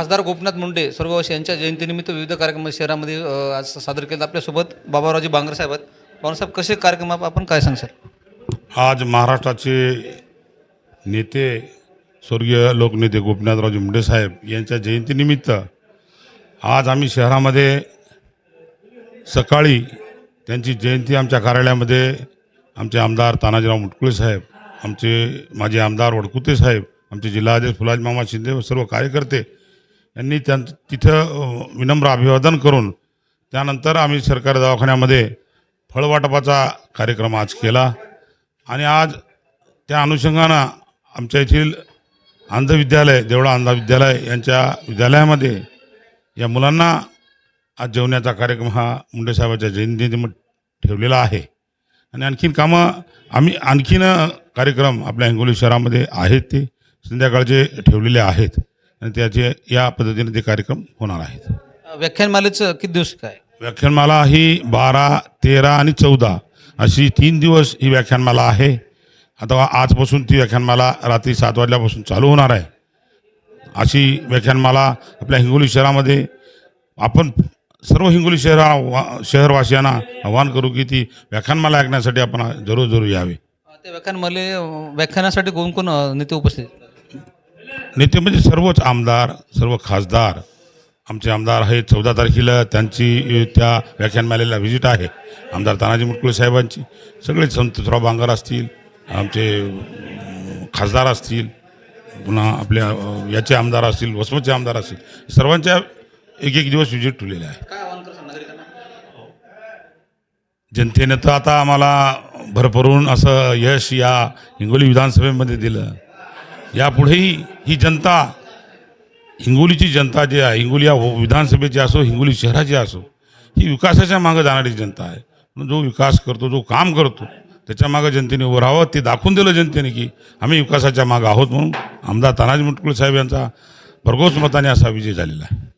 खासदार गोपीनाथ मुंडे स्वर्गवासी यांच्या जयंतीनिमित्त विविध कार्यक्रम शहरामध्ये आज सादर केले आपल्यासोबत बाबारावजी बांगर साहेब आहेत. बाबासाहेब कसे कार्यक्रम आपण काय सांगशाल? आज महाराष्ट्राचे नेते स्वर्गीय लोकनेते गोपीनाथरावजी मुंडे साहेब यांच्या जयंतीनिमित्त आज आम्ही शहरामध्ये सकाळी त्यांची जयंती आमच्या कार्यालयामध्ये आमचे आमदार तानाजीराव मुटकुळे साहेब आमचे माझे आमदार वडकुते साहेब आमचे जिल्हाध्यक्ष फुलाजी मामा शिंदे व सर्व कार्यकर्ते यांनी त्यां तिथं विनम्र अभिवादन करून त्यानंतर आम्ही सरकारी दवाखान्यामध्ये फळवाटपाचा कार्यक्रम आज केला. आणि आज त्या अनुषंगानं आमच्या येथील अंध विद्यालय देवळा अंध विद्यालय यांच्या विद्यालयामध्ये या मुलांना आज जेवण्याचा कार्यक्रम हा मुंडेसाहेबाच्या जयंतीनिमित्त ठेवलेला आहे. आणि आणखीन कामं आम्ही आणखीन कार्यक्रम आपल्या हिंगोली शहरामध्ये आहेत ते संध्याकाळचे ठेवलेले आहेत. आणि त्याचे या पद्धतीने ते कार्यक्रम होणार आहेत. व्याख्यानमालेचं किती दिवस काय? व्याख्यानमाला ही बारा तेरा आणि चौदा अशी तीन दिवस ही व्याख्यानमाला आहे. आता आजपासून ती व्याख्यानमाला रात्री सात वाजल्यापासून चालू होणार आहे. अशी व्याख्यानमाला आपल्या हिंगोली शहरामध्ये आपण सर्व हिंगोली शहरा वा- शहरवासियांना आवाहन करू की ती व्याख्यानमाला ऐकण्यासाठी आपण जरूर जरूर यावे. त्या व्याख्यानमाले व्याख्यानासाठी कोण कोण नेते उपस्थित? नेते म्हणजे सर्वच आमदार सर्व खासदार आमचे आमदार आहेत चौदा तारखेला त्यांची त्या व्याख्यानमालेला व्हिजिट आहे. आमदार तानाजी मुटकुळे साहेबांची. सगळे संतोषराव बांगर असतील आमचे खासदार असतील पुन्हा आपल्या याचे आमदार असतील वसमतचे आमदार असतील सर्वांच्या एक एक दिवस व्हिजिट ठेवलेले आहे. जनतेनं तर आता आम्हाला भरभरून असं यश या हिंगोली विधानसभेमध्ये दिलं. यापुढेही ही जनता हिंगोलीची जनता जी आहे हिंगोली या विधानसभेची असो हिंगोली शहराची असो ही विकासाच्या मागं जाणारी जनता आहे. म्हणून जो विकास करतो जो काम करतो त्याच्या मागं जनतेने उभं राहावं. ते दाखवून दिलं जनतेने की आम्ही विकासाच्या मागं आहोत म्हणून आमदार तानाजी मुटकुळे साहेब यांचा भरघोस मताने असा विजय झालेला आहे.